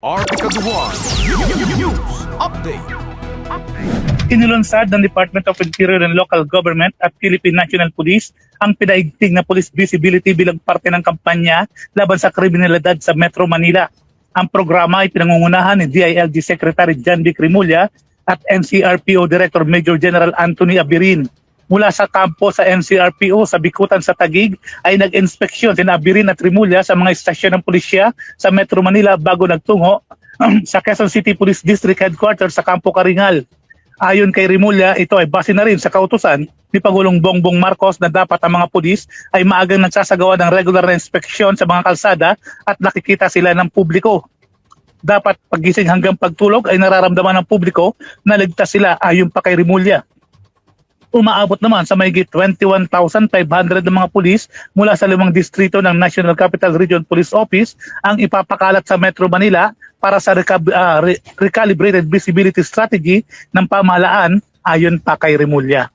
Artica Duwan. News Update. Inilunsad ng Department of Interior and Local Government at Philippine National Police ang pinaigting na police visibility bilang parte ng kampanya laban sa kriminalidad sa Metro Manila. Ang programa ay pinangungunahan ni DILG Secretary John B. Cremulya at NCRPO Director Major General Anthony Abirin. Mula sa kampo sa NCRPO sa Bikutan sa Tagig ay nag-inspeksyon sina Abirin at Rimulya sa mga istasyon ng pulisya sa Metro Manila bago nagtungo sa Quezon City Police District Headquarters sa Campo Karingal. Ayon kay Rimulya, ito ay base na rin sa kautusan ni Pangulong Bongbong Marcos na dapat ang mga pulis ay maagang nagsasagawa ng regular na inspeksyon sa mga kalsada at nakikita sila ng publiko. Dapat pagising hanggang pagtulog ay nararamdaman ng publiko na ligtas sila ayon pa kay Rimulya umaabot naman sa mahigit 21,500 ng mga pulis mula sa limang distrito ng National Capital Region Police Office ang ipapakalat sa Metro Manila para sa recab- ah, re- recalibrated visibility strategy ng pamahalaan ayon pa kay Remulla.